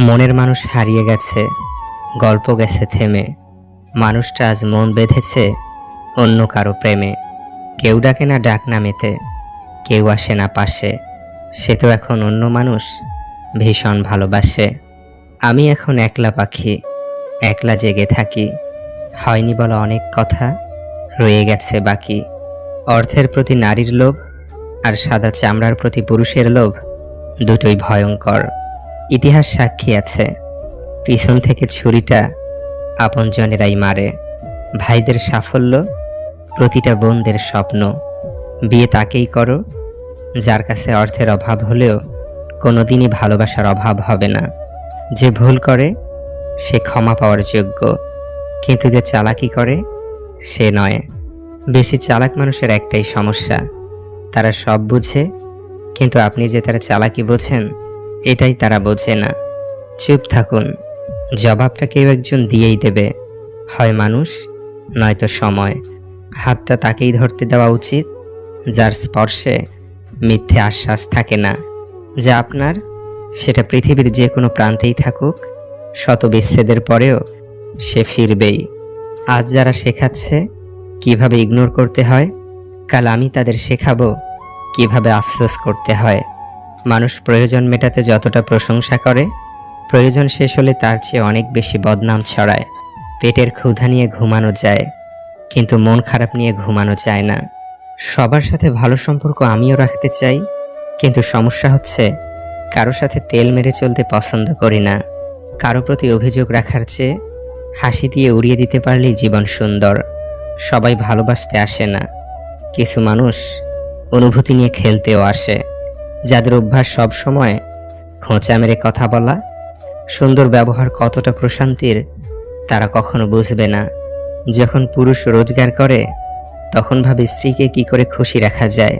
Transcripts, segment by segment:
মনের মানুষ হারিয়ে গেছে, গল্প গেছে থেমে। মানুষটা আজ মন বেঁধেছে অন্য কারও প্রেমে। কেউ ডাকে না ডাক নামেতে, কেউ আসে না পাশে। সে তো এখন অন্য মানুষ, ভীষণ ভালোবাসে। আমি এখন একলা পাখি, একলা জেগে থাকি। হয়নি বলা অনেক কথা, রয়ে গেছে বাকি। অর্থের প্রতি নারীর লোভ আর সাদা চামড়ার প্রতি পুরুষের লোভ দুটোই ভয়ঙ্কর। ইতিহাস সাক্ষী আছে। পিছন থেকে ছুরিটা আপনজনেরাই মারে। ভাইদের সাফল্য, প্রতিটা বোনদের স্বপ্ন। বিয়ে তাকেই করো, যার কাছে অর্থের অভাব হলেও কোনোদিনই ভালোবাসার অভাব হবে না। যে ভুল করে, সে ক্ষমা পাওয়ার যোগ্য। কিন্তু যে চালাকি করে, সে নয়। বেশি চালাক মানুষের একটাই সমস্যা। তারা সব বুঝে, কিন্তু আপনি যে তারা চালাকি বোঝেন এটাই তারা বোঝে না। চুপ থাকুন। জবাবটা কেউ একজন দিয়েই দেবে। হয় মানুষ, নয়তো সময়। হাতটা তাকেই ধরতে দেওয়া উচিত, যার স্পর্শে মিথ্যে আশ্বাস থাকে না। যা আপনার, সেটা পৃথিবীর যে কোনো প্রান্তেই থাকুক শত বিচ্ছেদের পরেও সে ফিরবেই। আজ যারা শেখাচ্ছে, কীভাবে ইগনোর করতে হয়, কাল আমি তাদের শেখাবো, কীভাবে আফসোস করতে হয়। মানুষ প্রয়োজন মেটাতে যতটা প্রশংসা করে, প্রয়োজন শেষ হলে তার চেয়ে অনেক বেশি বদনাম ছড়ায়। পেটের ক্ষুধা নিয়ে ঘুমানো যায়, কিন্তু মন খারাপ নিয়ে ঘুমানো যায় না। সবার সাথে ভালো সম্পর্ক আমিও রাখতে চাই, কিন্তু সমস্যা হচ্ছে, কারও সাথে তেল মেরে চলতে পছন্দ করি না। কারও প্রতি অভিযোগ রাখার চেয়ে, হাসি দিয়ে উড়িয়ে দিতে পারলেই জীবন সুন্দর। সবাই ভালোবাসতে আসে না। কিছু মানুষ অনুভূতি নিয়ে খেলতেও আসে। যাদের অভ্যাস সব সময় খোঁচা মেরে কথা বলা, সুন্দর ব্যবহার কতটা প্রশান্তির, তারা কখনো বুঝবে না। যখন পুরুষ রোজগার করে, তখন ভাবে স্ত্রীকে কি করে খুশি রাখা যায়।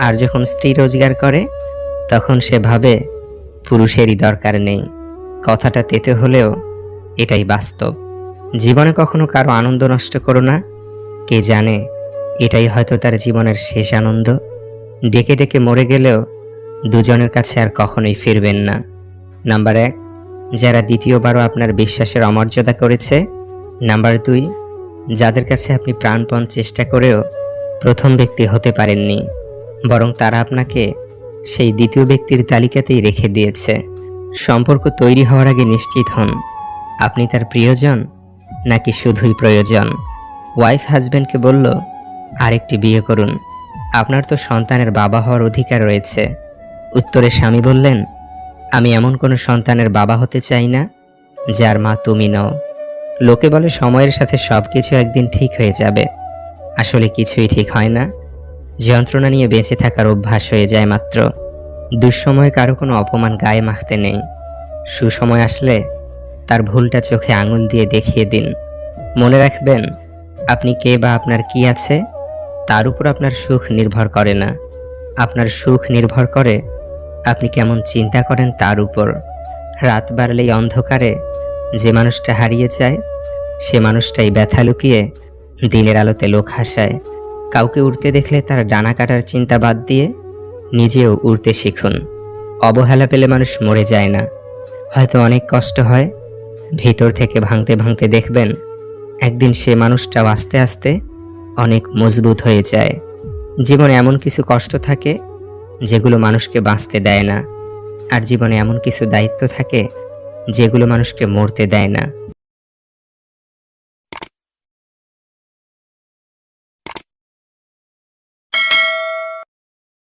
আর যখন স্ত্রী রোজগার করে, তখন সে ভাবে পুরুষেরই দরকার নেই। কথাটা তেতে হলেও এটাই বাস্তব। জীবনে কখনো কারও আনন্দ নষ্ট করো না। কে জানে, এটাই হয়তো তার জীবনের শেষ আনন্দ। ডেকে ডেকে মরে গেলেও দুজনের কাছে আর কখনোই ফিরবেন না। নাম্বার এক, যারা দ্বিতীয়বারও আপনার বিশ্বাসের অমর্যাদা করেছে। নাম্বার দুই, যাদের কাছে আপনি প্রাণপণ চেষ্টা করেও প্রথম ব্যক্তি হতে পারেননি, বরং তারা আপনাকে সেই দ্বিতীয় ব্যক্তির তালিকাতেই রেখে দিয়েছে। সম্পর্ক তৈরি হওয়ার আগে নিশ্চিত হন, আপনি তার প্রিয়জন নাকি শুধুই প্রয়োজন। ওয়াইফ হাজব্যান্ডকে বলল, আরেকটি বিয়ে করুন। আপনার তো সন্তানের বাবা হওয়ার অধিকার রয়েছে। উত্তরে স্বামী বললেন, আমি এমন কোনো সন্তানের বাবা হতে চাই না, যার মা তুমি নও। লোকে বলে সময়ের সাথে সব কিছু একদিন ঠিক হয়ে যাবে। আসলে কিছুই ঠিক হয় না। যন্ত্রণা নিয়ে বেঁচে থাকার অভ্যাস হয়ে যায় মাত্র। দুঃসময়ে কারও কোনো অপমান গায়ে মাখতে নেই। সুসময় আসলে তার ভুলটা চোখে আঙুল দিয়ে দেখিয়ে দিন। মনে রাখবেন, আপনি কে বা আপনার কি আছে, তার উপর আপনার সুখ নির্ভর করে না। আপনার সুখ নির্ভর করে আপনি কেমন চিন্তা করেন তার উপর। রাত বাড়লেই অন্ধকারে যে মানুষটা হারিয়ে যায়, সে মানুষটাই ব্যথা লুকিয়ে দিনের আলোতে লোক হাসায়। কাউকে উড়তে দেখলে তার ডানা কাটার চিন্তা বাদ দিয়ে নিজেও উড়তে শিখুন। অবহেলা পেলে মানুষ মরে যায় না। হয়তো অনেক কষ্ট হয়, ভিতর থেকে ভাঙতে ভাঙতে দেখবেন একদিন সে মানুষটাও আস্তে আস্তে অনেক মজবুত হয়ে যায়। জীবনে এমন কিছু কষ্ট থাকে যেগুলো মানুষকে বাঁচতে দেয় না। আর জীবনে এমন কিছু দায়িত্ব থাকে, যেগুলো মানুষকে মরতে দেয় না।